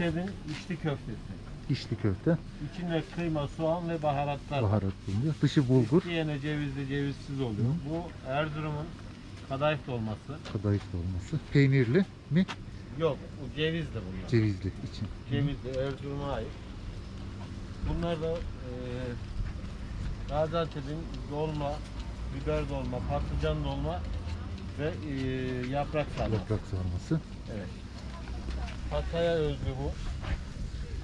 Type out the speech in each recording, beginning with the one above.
Antep'in içli köftesi. İçli köfte, İçinde kıyma, soğan ve baharatlar var. baharat bulunuyor. Dışı bulgur, Yine cevizli, cevizsiz oluyor. Bu Erzurum'un kadayıf dolması. kadayıf dolması. Peynirli mi? Yok, bu cevizli bunlar. Cevizli için. Cevizli, Erzurum'a ait. Bunlar da e, Gaziantep'in dolma, biber dolma, patlıcan dolma ve e, yaprak sarması. Yaprak sarması. Evet. Hatay'a özgü bu.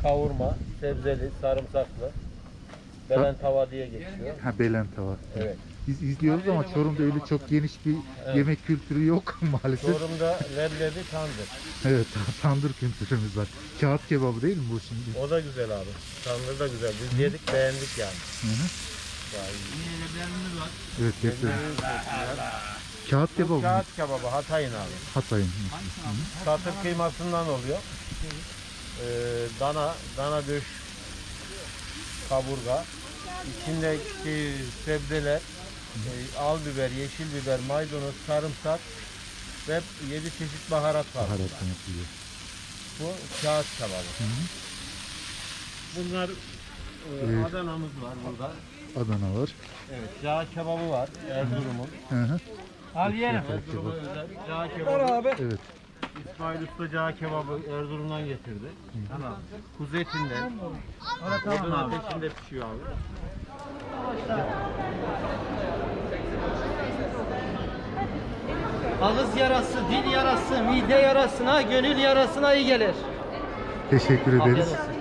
Kavurma, sebzeli, sarımsaklı. Belen tava diye geçiyor. Ha belen tava. Evet. Biz izliyoruz ama Çorum'da öyle çok geniş bir Evet. yemek kültürü yok maalesef. Çorum'da leblebi tandır. Evet, tandır kültürümüz var. Kağıt kebabı değil mi bu şimdi? O da güzel abi. Tandır da güzel. Biz yedik beğendik yani. Hı hı. Daha iyi. Yine leblerimiz var. Evet, gerçekten. Kağıt kebabı Bu mı? kağıt kebabı Hatay'ın abi. Hatay'ın. Satır kıymasından oluyor. Ee, dana, dana döş kaburga. İçindeki sebzeler, e, al biber, yeşil biber, maydanoz, sarımsak ve 7 çeşit baharat var. Baharatla bunda. yapılıyor. Bu kağıt kebabı. Bunlar e, Evet. Adana'mız var burada. Adana var. Evet, cağ kebabı var Erzurum'un. Hı hı. Al yerim. Erzurum'a özel cağ kebabı. Evet. İsmail Usta cağ kebabı Erzurum'dan getirdi. Tamam. Kuzu etinden. Odun ateşinde pişiyor abi. Ağız yarası, dil yarası, mide yarasına, gönül yarasına iyi gelir. Teşekkür ederiz. Afiyet olsun.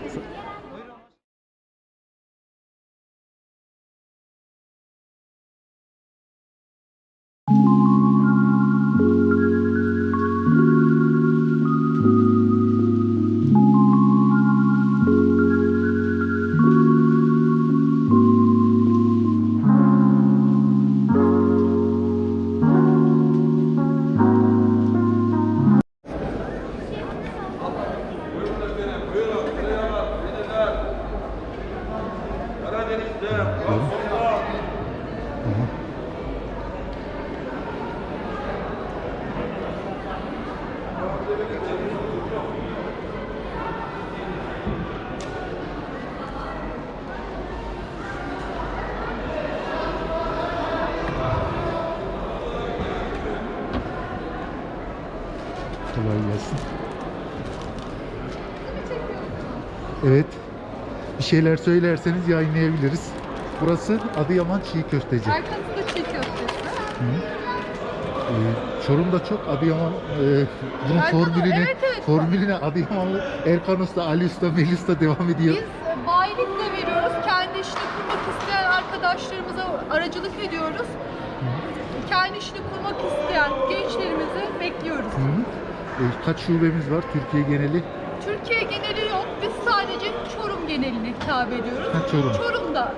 Şeyler söylerseniz yayınlayabiliriz. Burası Adıyaman Çiğ Köfteci. Arkamızda çiğ köftesi. Ee, Çorum'da çok Adıyaman e, bunun Erkan- formülüne, evet, evet. formülüne Adıyamanlı Erkan Usta, Ali Usta, Melih Usta devam ediyor. Biz e, bayilik de veriyoruz. Kendi işini kurmak isteyen arkadaşlarımıza aracılık ediyoruz. Kendi işini kurmak isteyen gençlerimizi bekliyoruz. Hı. Ee, kaç şubemiz var Türkiye geneli? Türkiye geneli. Biz sadece Çorum geneline hitap ediyoruz. Ha, Çorum. Çorum'da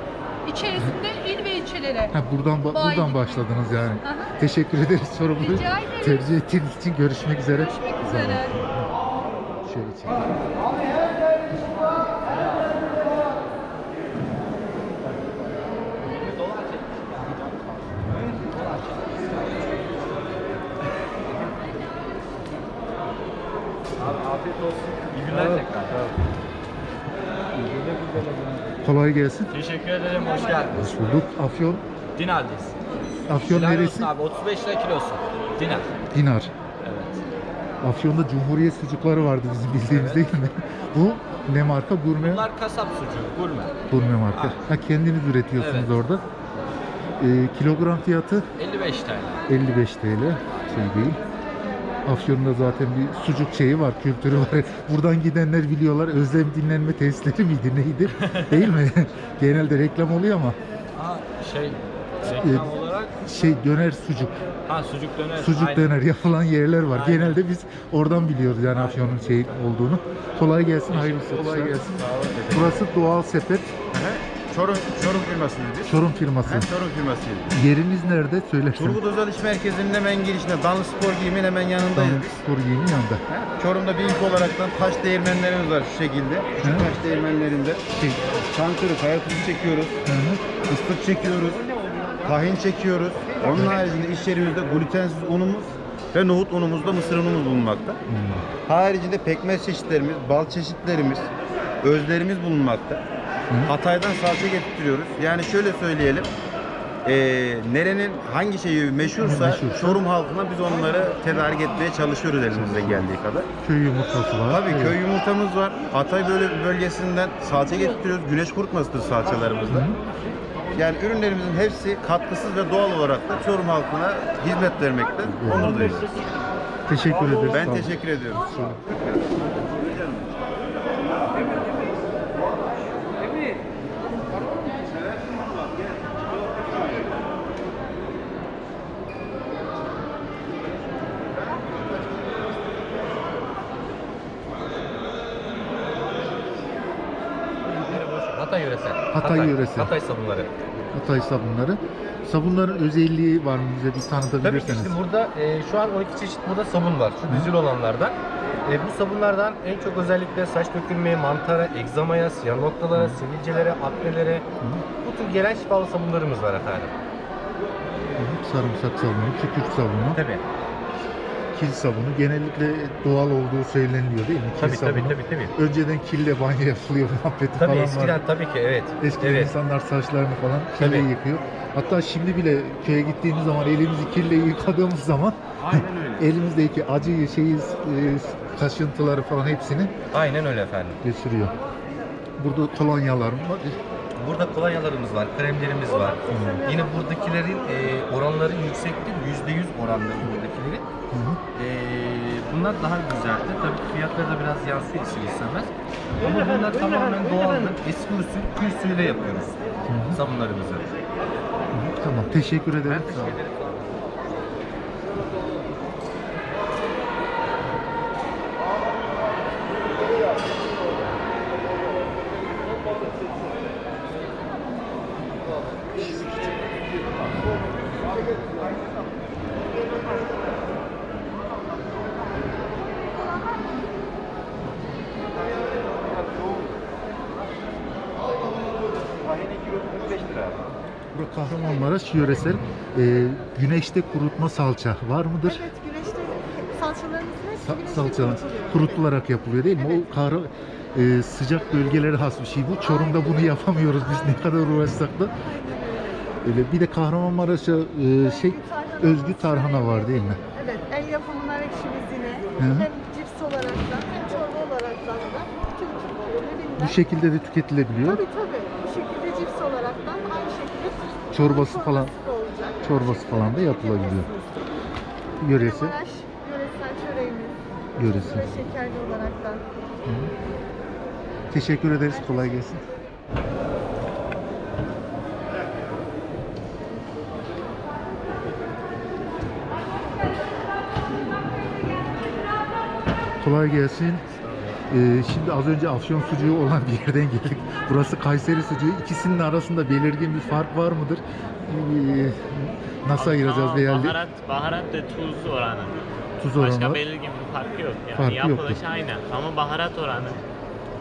içerisinde il ve ilçelere. Ha, buradan ba- buradan başladınız yani. Aha. Teşekkür ederiz Çorum'u Rica ederim. tercih ettiğiniz için görüşmek üzere. Görüşmek üzere. Şöyle çekelim. Afiyet olsun. İyi günler tekrar. Kolay gelsin. Teşekkür ederim, hoş geldiniz. Hoş bulduk. Afyon. Dinar'dayız. Afyon Helal neresi? abi, 35 lira kilosu. Dinar. Dinar. Evet. Afyon'da Cumhuriyet sucukları vardı bizim bildiğimiz değil mi? Bu ne marka? Gurme, Bunlar kasap sucuğu, gurme. gurme marka. Ha kendiniz üretiyorsunuz Evet. orada. Ee, kilogram fiyatı 55 TL. 55 TL. Şey değil. Afyon'da zaten bir sucuk şeyi var, kültürü var. Buradan gidenler biliyorlar. Özlem dinlenme testleri miydi, neydi? değil mi? Genelde reklam oluyor ama Aa, şey, reklam Ee, olarak, şey döner sucuk. ha sucuk döner. Sucuk aynen. döner yapılan yerler var. Aynen. Genelde biz oradan biliyoruz yani Afyon'un şey olduğunu. Kolay gelsin, hayırlı Kolay gelsin. Burası Doğal Sepet, Çorum, Çorum firmasıyız biz. Çorum firması. Hem Çorum firmasıyız. Yeriniz nerede? Söylersen. Turgut Özal İş Merkezi'nin hemen girişinde Danlı Spor Giyim'in hemen yanındayız Tamam, biz. spor giyinin yanında. He? Çorum'da bir ilk olaraktan taş değirmenlerimiz var şu şekilde. Hı. taş değirmenlerinde. Şey, Çankırı, kaya tuzu çekiyoruz. hı hı. Çekiyoruz. Tahin çekiyoruz. Onun haricinde iş yerimizde glutensiz unumuz ve nohut unumuzda mısır unumuz bulunmakta. Hmm. Haricinde pekmez çeşitlerimiz, bal çeşitlerimiz, özlerimiz bulunmakta. Hatay'dan salça getirtiyoruz. Yani şöyle söyleyelim. eee, nerenin hangi şeyi meşhursa, Meşhursa. Çorum halkına biz onları tedarik etmeye çalışıyoruz elimizden geldiği kadar. Köy yumurtası var. Tabii Evet. köy yumurtamız var. Hatay böyle bölgesinden salça getiriyoruz. Güneş kurutmasıdır salçalarımızda. Yani ürünlerimizin hepsi katkısız ve doğal olarak da Çorum halkına hizmet vermekte. Onur duyuyoruz. Teşekkür ederiz. Ben sağ olun. teşekkür ediyorum. Hatay yöresel. Hatay yöresel. Hatay sabunları. Hatay sabunları. Sabunların özelliği var mı bize bir Tabii ki tanıtabilirseniz? işte burada e, şu an 12 çeşit burada sabun var. Şu düzül olanlardan. E, bu sabunlardan en çok özellikle saç dökülmeye, mantara, egzamaya, siyah noktalara, sivilcelere, aknelere bu tür gelen şifalı sabunlarımız var efendim. Hı hı. Sarımsak sabunu, kükürt sabunu, Tabii. Kil sabunu. Genellikle doğal olduğu söyleniliyor değil mi? Kil Tabii sabunu. tabii tabii tabii. Önceden kille banyo yapılıyor muhabbeti Tabii falan eskiden var. tabii ki evet. Eskiden evet. insanlar saçlarını falan kille Tabii. yıkıyor. Hatta şimdi bile köye gittiğimiz zaman elimizi kille yıkadığımız zaman elimizdeki acıyı, şeyi, e, kaşıntıları falan hepsini Aynen öyle efendim. geçiriyor. Burada kolonyalar var. Burada kolonyalarımız var, kremlerimiz var. Yine buradakilerin e, oranları yüksektir. %100 oranları buradakilerin. Hı hı. Ee, bunlar daha güzeldi. Tabii fiyatları da biraz yansıyor ister istemez. Ama bunlar tamamen doğaldır. Eski usul kül suyuyla yapıyoruz sabunlarımızı. Hı hı. Tamam, teşekkür ederim. Ben teşekkür ederim. Burada Kahramanmaraş yöresel e, güneşte kurutma salça var mıdır? Evet, güneşte salçalarımızın hepsi Sa- güneşte salça kurutuluyor. kurutularak yapılıyor değil mi? O kahra, e, sıcak bölgelere has bir şey bu. Çorum'da bunu yapamıyoruz biz ne kadar uğraşsak da. Öyle bir de Kahramanmaraş'a e, şey özgü tarhana var değil mi? Evet, el yapımı nar ekşimiz yine. Hı. Hem cips olaraktan hem çorba olaraktan da tüm Bu şekilde de tüketilebiliyor. Tabii tabii. Bu şekilde cips olaraktan aynı şekilde Çorbası falan da çorbası falan da yapılabiliyor. Yöresi, yöresel çöreğimiz. yöresi. Şekerli olaraktan. Teşekkür ederiz. Kolay gelsin. Kolay gelsin. Ee, şimdi az önce Afyon sucuğu olan bir yerden geldik. Burası Kayseri sucuğu. İkisinin arasında belirgin bir fark var mıdır? Ee, nasıl ayıracağız veya baharat, baharat ve tuz oranı. tuz oranı Başka belirgin bir farkı yok. Yani Farkı yapılışı yoktur. aynı ama baharat oranı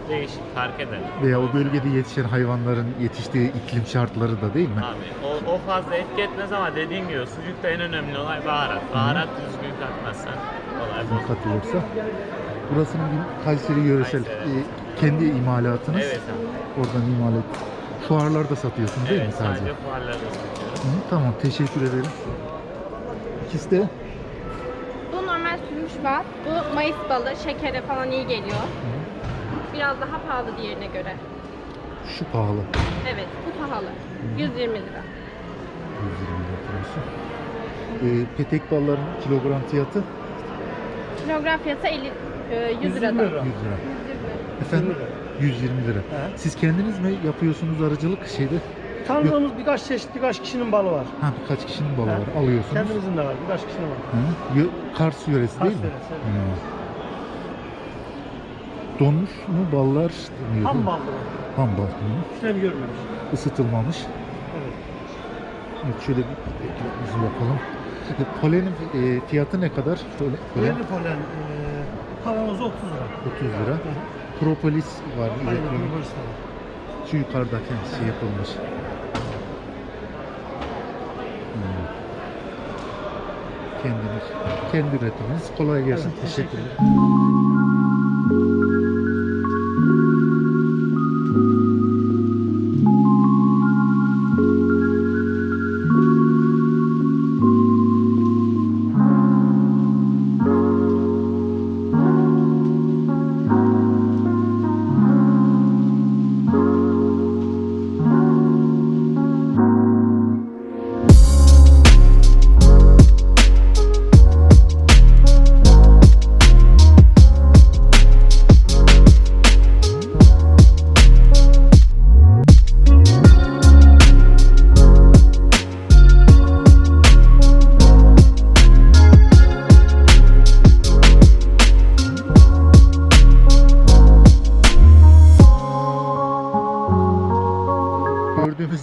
değişik fark eder. Veya o bölgede yetişen hayvanların yetiştiği iklim şartları da değil mi? Abi o, o fazla etki etmez ama dediğin gibi sucukta en önemli olay baharat. Baharat düzgün katmazsan olay bu. katılırsa. Burasının bir Kayseri yöresel Kayseri. e, kendi imalatınız. Evet abi. Oradan imalat. Fuarlarda satıyorsun değil Evet mi sadece? sadece fuarlarda satıyoruz. Hı, tamam teşekkür ederim. İkisi de Bu normal sürmüş bal. Bu mayıs balı. Şekere falan iyi geliyor. Biraz daha pahalı diğerine göre. şu pahalı. Evet, bu pahalı. 120 lira. 120 lira kilosu. E, petek balların kilogram fiyatı Kilogram fiyatı 50, e, 100 liradan. 100 lira. Efendim? 120 lira. Siz kendiniz mi yapıyorsunuz aracılık şeyde? Tanıdığımız birkaç çeşit, birkaç kişinin balı var. Ha birkaç kişinin balı var. Alıyorsunuz. Kendimizin de var, birkaç kişinin var. Hı? Yö- Kars yöresi değil mi? Kars yöresi, evet. Hı. Donmuş mu ballar deniyordu? Ham ballı. Ham bal. Hı. İşlem görmemiş. Isıtılmamış. Evet. Evet, şöyle bir eklememizi yapalım. E, Polenin e, fiyatı ne kadar? Şöyle, polen Yerli polen, e, 30 lira. 30 lira. Propolis var. Aynen, propolis var. Şu yukarıda kendisi yapılmış. Hmm. kendiniz. Kendi üretiminiz. Kolay gelsin. Evet, teşekkür ederim.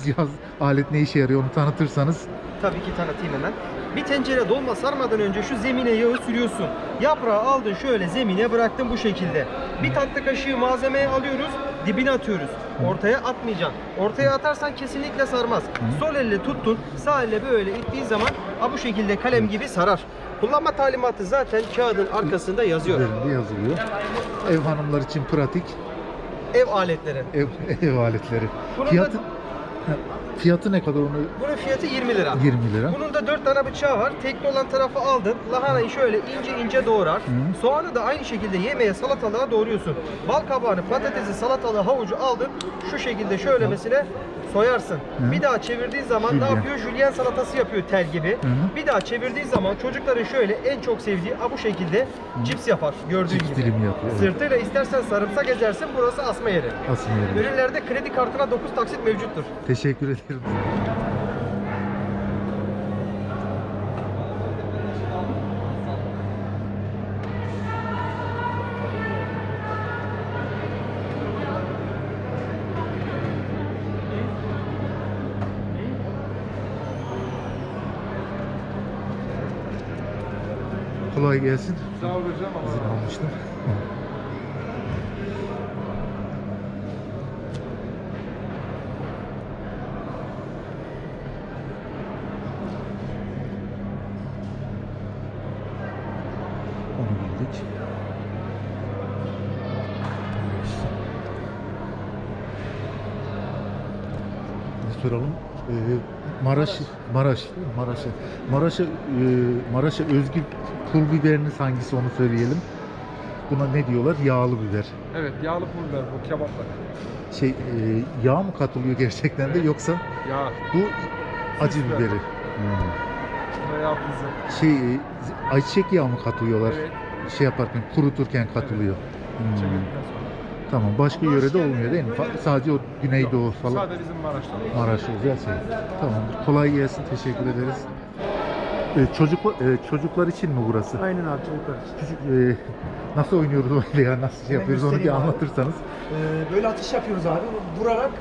Cihaz alet ne işe yarıyor onu tanıtırsanız. Tabii ki tanıtayım hemen. Bir tencere dolma sarmadan önce şu zemine yağı sürüyorsun. Yaprağı aldın şöyle zemine bıraktın bu şekilde. Bir tatlı kaşığı malzemeyi alıyoruz, dibine atıyoruz. Ortaya atmayacaksın. Ortaya atarsan kesinlikle sarmaz. Sol elle tuttun, sağ elle böyle ittiğin zaman ha bu şekilde kalem gibi sarar. Kullanma talimatı zaten kağıdın arkasında yazıyor. Üzerinde yazılıyor. Ev hanımlar için pratik Ev aletleri. ev, ev aletleri. Bunun da- Fiyatı, fiyatı ne kadar onu? Bunun fiyatı 20 lira. 20 lira. Bunun da 4 tane bıçağı var. Tekli olan tarafı aldın. Lahanayı şöyle ince ince doğrar. Soğanı da aynı şekilde yemeğe salatalığa doğruyorsun. Bal kabağını, patatesi, salatalığı, havucu aldın. Şu şekilde şöyle mesela soyarsın. Hı. Bir daha çevirdiğin zaman Jülyen. ne yapıyor? Jülyen salatası yapıyor tel gibi. Hı. Bir daha çevirdiğin zaman çocukların şöyle en çok sevdiği bu şekilde cips yapar gördüğün Cips gibi. dilimi yapıyor, evet. Sırtıyla istersen sarımsak ezersin burası asma yeri. Asma yeri. Ürünlerde kredi kartına 9 taksit mevcuttur. Teşekkür ederim. Kolay gelsin. Sağ ol hocam. İzin almıştım. Onu bildik. Bir soralım. Ee, Maraş, Maraş, Maraş'a, Maraş'a, e, Maraş'a özgü pul biberiniz hangisi onu söyleyelim. Buna ne diyorlar? Yağlı biber. Evet yağlı pul biber bu kebaplar. Şey, e, yağ mı katılıyor gerçekten de yoksa Yağ. bu acı biber. biberi? Hmm. Veya tuzu. Şey, e, ayçiçek yağı mı katılıyorlar? Evet. Şey yaparken, kuruturken katılıyor. Hmm. Çevirdikten sonra. Tamam, başka yörede olmuyor değil mi? Fa- sadece o Güneydoğu falan. Sadece bizim Maraş'ta. Maraş özel şey. Tamam. Kolay gelsin. Teşekkür ederiz. Ee, çocuk e, çocuklar için mi burası? Aynen abi çocuklar için. Çocuk e, nasıl oynuyoruz öyle ya? Nasıl şey yapıyoruz onu bir abi. anlatırsanız. Ee, böyle atış yapıyoruz abi. Vurarak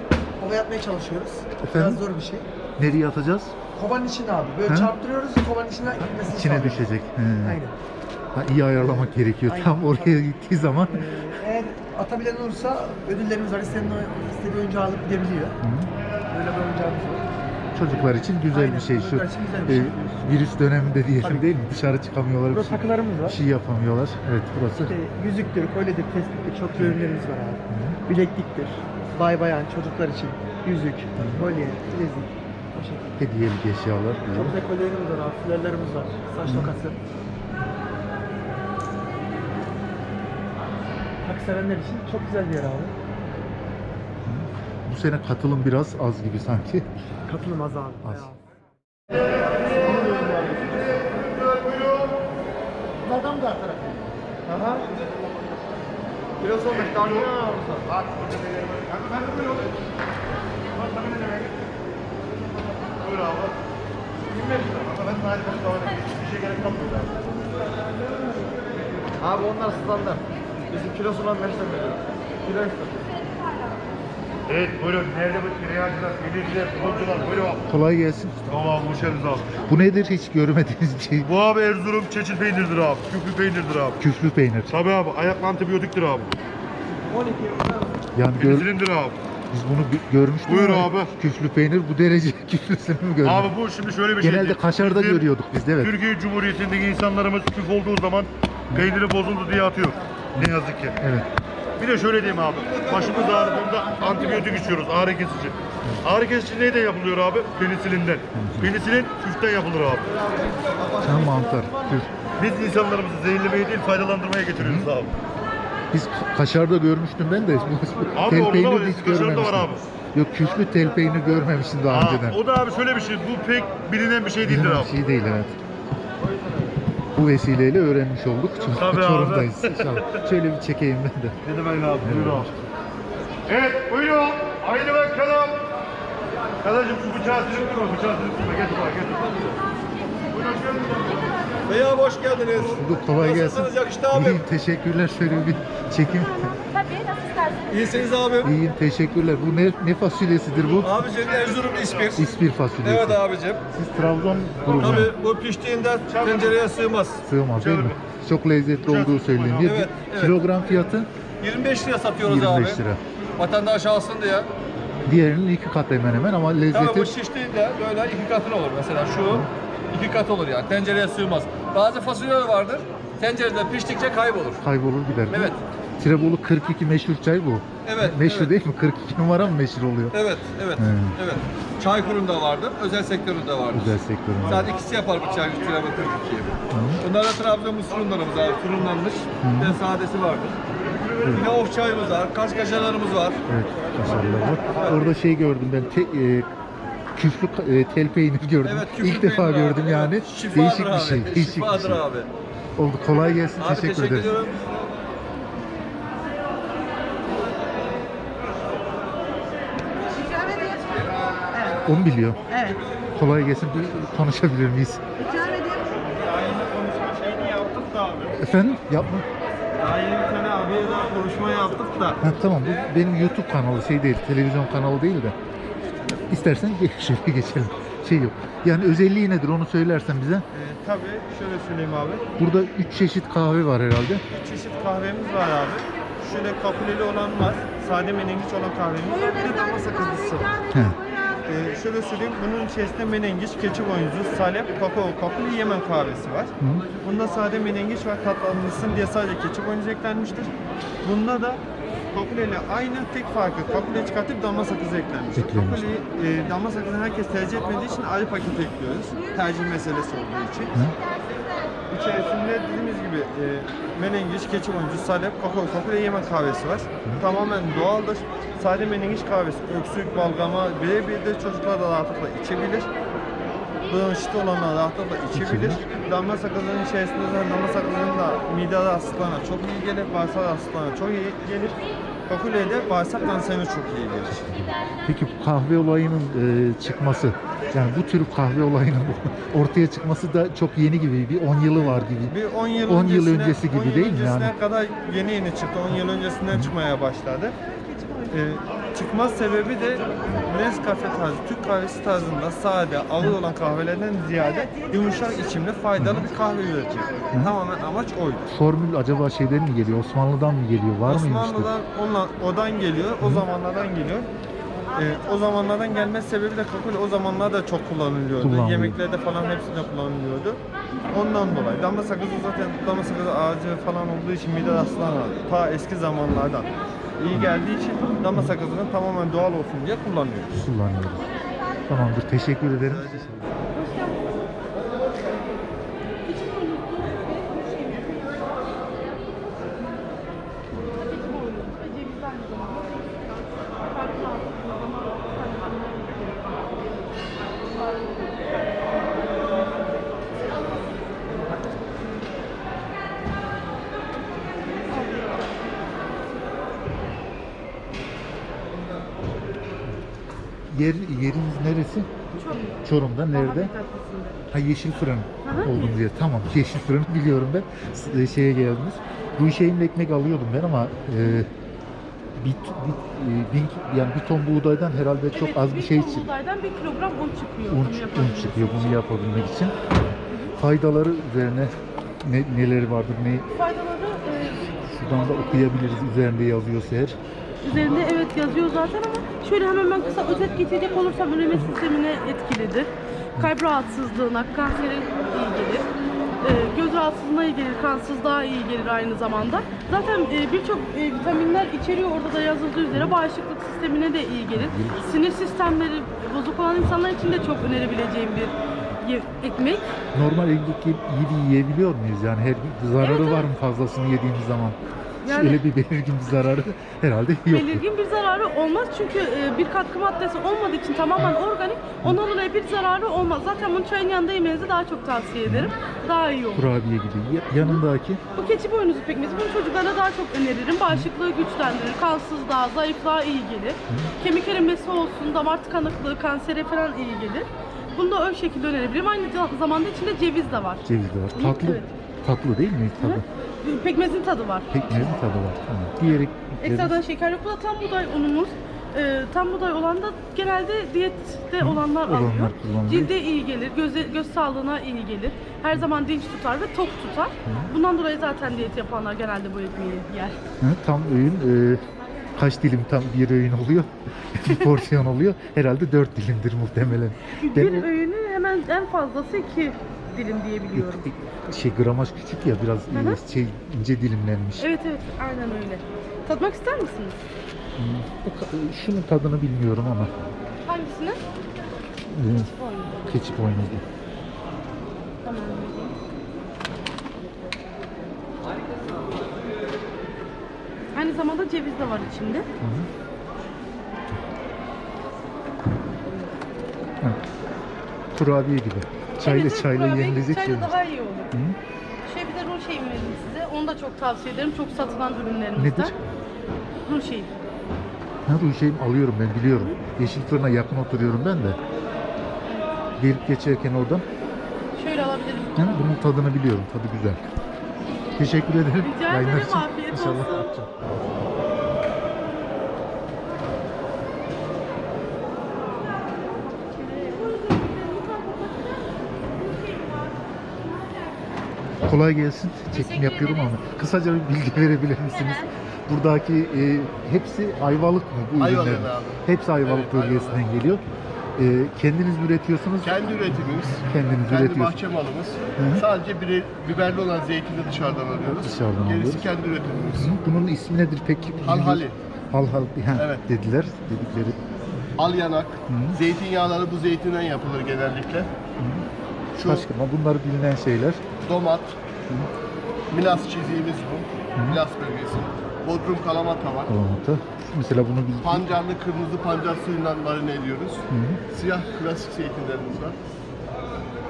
hava atmaya çalışıyoruz. Efendim? Biraz zor bir şey. Nereye atacağız? Kovanın içine abi. Böyle Hı? çarptırıyoruz. Kovanın içine gitmesini İçine sağlıyoruz. düşecek. He. Aynen. Ha, iyi ayarlamak gerekiyor. Aynen. Tam oraya gittiği zaman. Ee, eğer atabilen olursa ödüllerimiz var. İstediği, istediği oyuncağı alıp gidebiliyor. Hı. Böyle bir oyuncağımız var. Çocuklar için güzel Aynen, bir şey şu. bir e, şey. virüs döneminde diyelim Tabii. değil mi? Dışarı çıkamıyorlar. Bir Burada şey, takılarımız var. bir şey yapamıyorlar. Evet burası. İşte yüzüktür, kolyedir, tespittir, çok ürünlerimiz var abi. Bilekliktir, bay bayan, çocuklar için yüzük, kolye, bilezik. Hediyelik eşyalar. Çok dekolelerimiz var abi, fularlarımız var, saç tokası. Takı sevenler için çok güzel bir yer abi. Bu sene katılım biraz az gibi sanki. Katılım az abi. Az. Adam da atarak. Aha. Biraz olmuş daha ne olursa. Abi onlar standart. Bizim kilosu olan meşten veriyor. Kilo Evet buyurun. Nerede bu kiryacılar, bilirciler, buluncular? Buyurun. Kolay gelsin. Tamam hoş geldiniz abi. Bu nedir hiç görmediğiniz şey? Bu abi Erzurum çeçil peynirdir abi. Küflü peynirdir abi. Küflü peynir. Tabii abi ayaklı antibiyotiktir abi. 12 Yani gör, Penisilindir abi. Biz bunu görmüştük Buyur ama abi. küflü peynir bu derece küflüsünü mü görmedik? Abi bu şimdi şöyle bir şey. Genelde kaşarda Bizim görüyorduk biz de evet. Türkiye Cumhuriyeti'ndeki insanlarımız küf olduğu zaman peyniri bozuldu diye atıyor. Ne yazık ki. Evet. Bir de şöyle diyeyim abi. Başımız ağrıdığında antibiyotik içiyoruz. Ağrı kesici. Ağrı kesici neyden yapılıyor abi? Penisilinden. Penisilin küften yapılır abi. Sen mantar, küf. Biz insanlarımızı zehirlemeye değil faydalandırmaya getiriyoruz abi. Biz ka- kaşarda görmüştüm ben de. Abi tel orada var, hiç eski kaşarda var görmemiştim. Yok küflü tel peynir görmemiştim daha Aa, önceden. o da abi şöyle bir şey. Bu pek bilinen bir şey değildir Bilinen abi. bir şey değil evet. Bu vesileyle öğrenmiş olduk. Çor- Tabii abi. Çorum'dayız inşallah. Şöyle bir çekeyim ben de. Ne demek abi? Buyur abi. Evet buyurun. Haydi bakalım. Kardeşim şu bıçağı silip durma. Bıçağı silip durma. Getir bak getir. Bey abi hoş geldiniz. Bulduk kolay gelsin. Nasılsınız yakıştı abi? İyiyim teşekkürler. Şöyle bir çekim. Tabii nasıl isterseniz. İyisiniz abi. İyiyim teşekkürler. Bu ne, ne fasulyesidir bu? Abicim Erzurum İspir. İspir fasulyesi. Evet abicim. Siz Trabzon grubundan Tabii bu piştiğinde tencereye sığmaz. sığmaz değil mi? Çok lezzetli olduğu söyleniyor. Evet, evet. Kilogram fiyatı 25 liraya satıyoruz 25 abi. lira. Vatandaş alsın diye. Diğerinin iki kat hemen hemen ama Tabii bu lezzeti şiştiğinde böyle iki katın olur mesela şu. İki kat olur yani tencereye sığmaz. Bazı fasulyeler vardır. Tencerede piştikçe kaybolur. kaybolur gider. Evet. Tirebolu 42 meşhur çay bu. Evet, Meşhur evet. değil mi? 42 numara mı meşhur oluyor? Evet, evet, He. evet. Çaykur'un vardır, özel sektöründe vardır. Özel sektöründe. Sadece ikisi yapar bu çay Türev'e 42'yi. Bunlar da Trabzon mısırunlarımız var, fırınlanmış. Bir de sadesi vardır. Bir de of çayımız var, kaş kaşarlarımız var. Evet, kaşarlar var. Orada şey gördüm ben. Te, e, küflü e, tel peynir gördüm. Evet, küflü İlk defa abi, gördüm yani. Şifadır Değişik bir abi, şey. Değişik bir şifadır şey. abi. Oldu. Kolay gelsin. Abi teşekkür, teşekkür ederim. ediyorum. Onu biliyor. Evet. Kolay gelsin. Bir konuşabilir miyiz? İkram edeyim. Şeyini yaptık da abi. Efendim? Yapma. Daha yeni bir tane abiye daha konuşma yaptık da. Ha, tamam bu benim YouTube kanalı şey değil, televizyon kanalı değil de. İstersen şöyle geçelim. Şey yok. Yani özelliği nedir onu söylersen bize. Ee, tabii şöyle söyleyeyim abi. Burada üç çeşit kahve var herhalde. Üç çeşit kahvemiz var abi. Şöyle kapuleli olan var. Sade menengiç olan kahvemiz var. Bir de damla sakızlısı var. He. Ee, şöyle söyleyeyim, bunun içerisinde menengiç, keçi boynuzu, salep, kakao, kakuli, Yemen kahvesi var. Hı. Bunda sade menengiç var, tatlandırılsın diye sadece keçi boynuzu eklenmiştir. Bunda da kakule ile aynı tek farkı kakule çıkartıp damla sakızı eklenmiştir. Eklenmiş. Kakuli, e, damla sakızını herkes tercih etmediği için ayrı paket ekliyoruz. Tercih meselesi olduğu için. Hı. İçerisinde dediğimiz gibi e, menengiç, keçi boynuzu, salep, kakao, kakule, Yemen kahvesi var. Tamamen doğaldır. Sade menengiç kahvesi, öksürük, balgama birebir de çocuklar da rahatlıkla içebilir. Bağışıklı olanlar rahatlıkla içebilir. Damla sakızının içerisinde zaten damla sakızının da mide rahatsızlıklarına çok iyi gelir, bağırsak rahatsızlıklarına çok iyi gelir. Kakule de bağırsak kanserine çok iyi gelir. Peki bu kahve olayının e, çıkması, yani bu tür kahve olayının ortaya çıkması da çok yeni gibi, bir 10 yılı var gibi. Bir 10 yıl, 10 yıl öncesine- öncesi gibi 10 yıl değil mi öncesine yani? kadar yeni yeni çıktı. 10 yıl öncesinden çıkmaya başladı. Ee, çıkmaz sebebi de Nescafe tarzı, Türk kahvesi tarzında sade, ağır olan kahvelerden ziyade yumuşak içimli faydalı bir kahve üretiyor. Tamamen amaç oydu. Formül acaba şeyden mi geliyor, Osmanlı'dan mı geliyor, var mıymıştı? Osmanlı'dan onla, odan geliyor, o zamanlardan geliyor. Ee, o zamanlardan gelme sebebi de kakule o zamanlar da çok kullanılıyordu. Kullanılıyor. Yemeklerde falan hepsinde kullanılıyordu. Ondan dolayı. Damla sakızı zaten damla sakızı ağacı falan olduğu için mide hastalarına ta eski zamanlardan iyi geldiği için damla sakızını tamamen doğal olsun diye kullanıyoruz. Kullanıyoruz. Tamamdır, teşekkür ederim. Yer, yeriniz neresi? Çorum'da nerede? Ha Yeşil Fırın oldum diye. Tamam Yeşil Fırın'ı biliyorum ben. S- e, şeye geldiniz. Bu şeyimle ekmek alıyordum ben ama e, bir, bir, e, bin- yani bir ton buğdaydan herhalde çok az bir şey için buğdaydan bir kilogram un çıkıyor. un, bunu un çıkıyor için. bunu yapabilmek için. Faydaları üzerine ne, neleri vardır, ne Faydaları e, şuradan da okuyabiliriz üzerinde yazıyorsa eğer. Üzerinde evet yazıyor zaten ama şöyle hemen ben kısa özet geçecek olursam üreme sistemine etkilidir. Kalp rahatsızlığına, kansere iyi gelir. Ee, göz rahatsızlığına iyi gelir, kansızlığa iyi gelir aynı zamanda. Zaten e, birçok e, vitaminler içeriyor orada da yazıldığı üzere bağışıklık sistemine de iyi gelir. Sinir sistemleri bozuk olan insanlar için de çok önerebileceğim bir ekmek. Normal ekmek yiyip iyi yiyebiliyor muyuz? Yani her zararı Evet, var mı fazlasını yediğimiz zaman? Yani- Öyle bir belirgin bir zararı herhalde yok. Belirgin bir zararı olmaz çünkü e, bir katkı maddesi olmadığı için tamamen organik. Ondan dolayı bir zararı olmaz. Zaten bunu çayın yanında yemenizi daha çok tavsiye ederim. Daha iyi olur. Kurabiye gibi. Ya- Yanındaki Bu keçi boynuzu pekmezi bunu çocuklara daha çok öneririm. Bağışıklığı güçlendirir, kansızlığa, zayıflığa iyi gelir. Kemik erimesi olsun, damar tıkanıklığı, kansere falan iyi gelir. Bunu da o şekilde önerebilirim. Aynı zamanda içinde ceviz de var. ceviz de var. Hı, Tatlı. evet. Tatlı değil mi tadı? Pekmezin tadı var. Pekmezin tadı var. Tamam. Diğer ekmekleri- Ekstradan şeker yok. Bu da tam buğday unumuz. Ee, tam buğday olan da genelde diyette olanlar olanlar alıyor. kullanılıyor. Cilde iyi gelir, göze, göz sağlığına iyi gelir. Her zaman dinç tutar ve tok tutar. Bundan dolayı zaten diyet yapanlar genelde bu ekmeği yer. Hı, tam öğün e, kaç dilim tam bir öğün oluyor? bir porsiyon oluyor. Herhalde dört dilimdir muhtemelen. Ben bir öğünü hemen en fazlası iki dilim diyebiliyorum. şey gramaj küçük ya biraz e, Hı hı. şey ince dilimlenmiş. Evet evet aynen öyle. Tatmak ister misiniz? Bu ka- Şunun tadını bilmiyorum ama. Hangisini? e, keçi boynuzlu. Tamam. Aynı zamanda ceviz de var içinde. Hı. Hı. Kurabiye gibi. Çayla Evet, evet, çayla kurabiye yenilecek Çayla daha iyi olur. Hı? Şey bir de rol şeyim vereyim size. Onu da çok tavsiye ederim. Çok satılan ürünlerimizden. Nedir? Rol şeyim. Ha bu şeyim alıyorum ben biliyorum. Yeşil fırına yakın oturuyorum ben de. Gelip geçerken oradan. Şöyle alabilirim. Ha, bunun tadını biliyorum. Tadı güzel. Teşekkür ederim. Rica ederim, afiyet İnşallah olsun. yapacağım. Kolay gelsin. Çekim yapıyorum ama kısaca bir bilgi verebilir misiniz? Buradaki e, hepsi Ayvalık mı bu Ayvalık ürünlerin? abi. Hepsi Ayvalık Evet, bölgesinden geliyor. E, kendiniz mi üretiyorsunuz? Kendi üretimimiz. Kendiniz kendi üretiyorsunuz. bahçe malımız. Hı hı. Sadece biri, biberli olan zeytini dışarıdan alıyoruz. Dışarıdan Gerisi alıyoruz. kendi üretimimiz. Hı, Bunun ismi nedir peki? Halhali. Halhal ha, Evet. dediler. Dedikleri. Al yanak. Zeytinyağları bu zeytinden yapılır genellikle. Şu Başka ama bunlar bilinen şeyler. Domat. Milas çiziğimiz bu. Milas bölgesi. Bodrum kalamata var. Kalamata. Mesela bunu biz Pancarlı kırmızı pancar suyundan marine ediyoruz. Hı hı. Siyah klasik zeytinlerimiz var.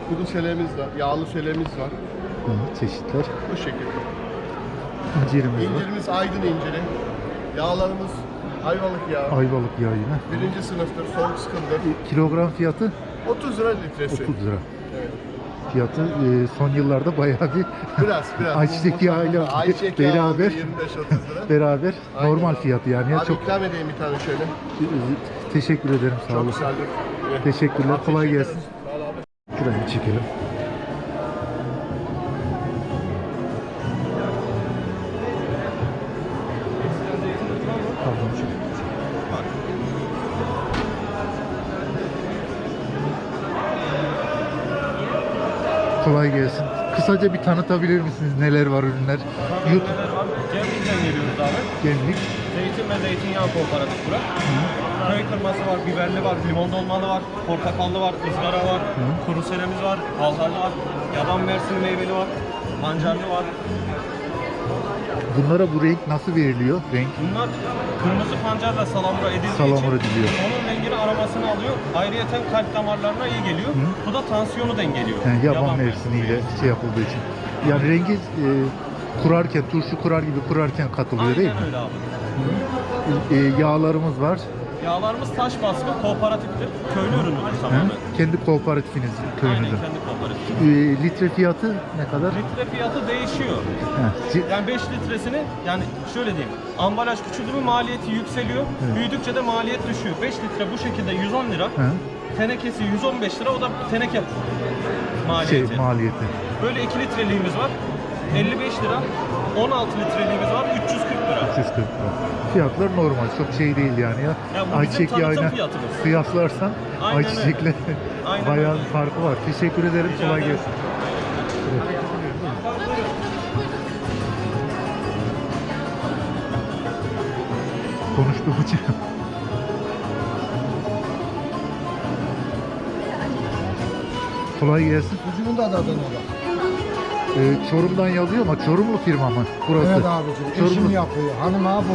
Kuru selemiz var, yağlı selemiz var. Hı, çeşitler. Bu şekilde. İncirimiz var. İncirimiz aydın inciri. Yağlarımız ayvalık yağı. Ayvalık yağı yine. Birinci sınıftır, son sıkımdır. Kilogram fiyatı 30 lira litresi. 30 lira. Fiyatı e, son yıllarda bayağı bir Biraz, biraz. Ayçiçek yağı oldu, beraber 25-30 lira. beraber Aynen normal abi. fiyatı yani. Ya Abi çok ikram edeyim bir tane şöyle. teşekkür ederim sağ Çok olun. güzeldir. Evet. Teşekkürler. Kolay gelsin. Şurayı çekelim. Kısaca bir tanıtabilir misiniz neler var ürünler? YouTube Gemlik'ten geliyoruz abi. gemlik. Zeytin ve zeytinyağı kooperatif bura. Köy kırması var, biberli var, limon dolmalı var, portakallı var, ızgara var, kuru selemiz var, halhallı var, yaban mersin meyveli var, mancarlı var. Bunlara bu renk nasıl veriliyor? Renk Bunlar kırmızı pancarla salamura edildiği Salamura için ediliyor. onun rengini aromasını alıyor. Ayrıyeten kalp damarlarına iyi geliyor. Bu da tansiyonu dengeliyor. yani yaban mevsimiyle şey yapıldığı için. Yani rengi e, kurarken, turşu kurar gibi kurarken katılıyor değil mi? Aynen öyle abi. E, yağlarımız var. Yağlarımız taş baskı, kooperatiftir. Köylü ürünüdür tamamen. Kendi kooperatifiniz Aynen köyünüzün. kendi kooperatif. E, litre fiyatı ne kadar? Litre fiyatı değişiyor. Ci- Yani 5 litresini yani şöyle diyeyim. Ambalaj küçüldü mü maliyeti yükseliyor. Büyüdükçe de maliyet düşüyor. 5 litre bu şekilde 110 lira. Ha, Tenekesi 115 lira. O da teneke şey maliyeti. maliyeti. Böyle 2 litreliğimiz var. 55 lira. 16 litreliğimiz var. 340 lira. 340 lira. Fiyatlar normal. Çok şey değil yani ya. Ya bu bizim Ayçiçek tanıtım yağına fiyatımız. kıyaslarsan Aynen ayçiçekle Aynen bayağı öyle. bir farkı var. Teşekkür ederim. Rica Kolay ederim. gelsin. Evet. Konuştuğum için. Kolay gelsin. Sucuğun da tadına Ee, Çorum'dan yazıyor ama Çorumlu firma mı? Burası. Evet abicim. Eşim yapıyor. Hanım ha bu.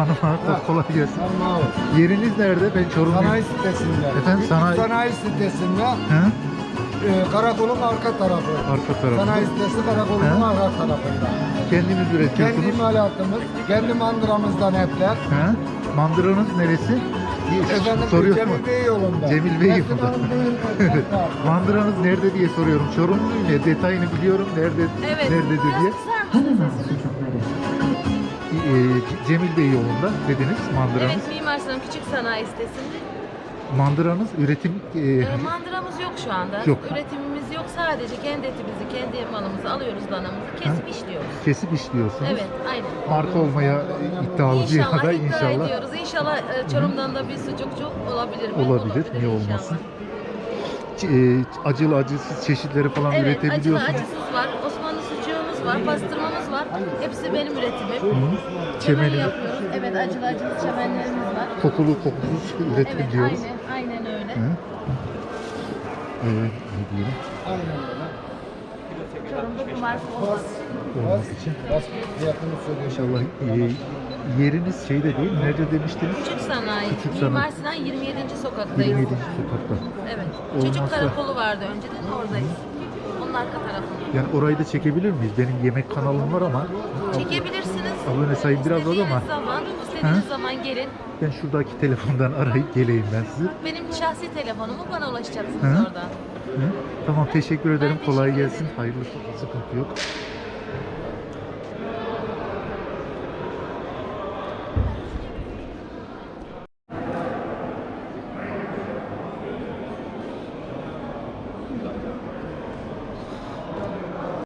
Hanım ha, Ha. kolay gelsin. Hanım ha bu. Yeriniz nerede? Ben Çorumluyum. Sanayi sitesinde. Efendim, sanayi- sanayi sitesinde Hı? e, karakolun arka tarafı. Arka tarafı. Sanayi sitesi karakolun Hı? arka tarafında. Kendiniz Kendi üretiyorsunuz. imalatımız, kendi mandıramızdan hepler. He? Mandıranız neresi? Efendim Soruyor mu? Cemil Bey yolunda. Cemil Bey yolunda. Mandıranız nerede diye soruyorum. Çorumluyum ya detayını biliyorum. Nerede Evet. nerededir diye. Ee, Cemil Bey yolunda dediniz mandıranız. Evet Mimar Sinan Küçük Sanayi sitesinde. Mandıranız üretim e, Ee, mandıramız yok şu anda. Yok. Üretimimiz yok. Sadece kendi etimizi, kendi malımızı alıyoruz danamızı, kesip işliyoruz. kesip işliyorsunuz. Evet, aynen. Marka olmaya iddialı bir İnşallah ya da iddia inşallah ediyoruz. İnşallah e, Çorum'dan da bir sucukçu olabilir mi? olabilir. Niye inşallah. olmasın? Ç- e, acılı acısız çeşitleri falan Evet, acılı üretebiliyorsunuz. acısız var, Osmanlı sucuğumuz var, pastırmamız var. Hepsi benim üretimim. Hı. Çemen Çemeni yapıyoruz. Evet, acılı acısız çemenlerimiz var. kokulu kokusuz Evet, diyoruz. aynen, aynen öyle. Hı. Evet, ne diyelim? Çorum'da bu marka olmaz. Olmak için. İnşallah e, yeriniz şeyde değil? Nerede demiştiniz? Küçük sanayi. Küçük sanayi. Mimar Sinan 27. sokaktayız. 27. sokakta. Evet. Çocuk Olmazsa- karakolu vardı önceden oradayız. Onun arka tarafında. Yani orayı da çekebilir miyiz? Benim yemek kanalım var ama Çekebilirsiniz. abone sayım biraz az İstediğiniz ama zaman, istediğiniz Hı? zaman gelin. ben şuradaki telefondan arayıp geleyim ben sizi. Benim şahsi telefonumu bana ulaşacaksınız Hı? oradan. Hı? Tamam teşekkür ederim. Kolay teşekkür gelsin. Hayırlı olsun. Sıkıntı yok.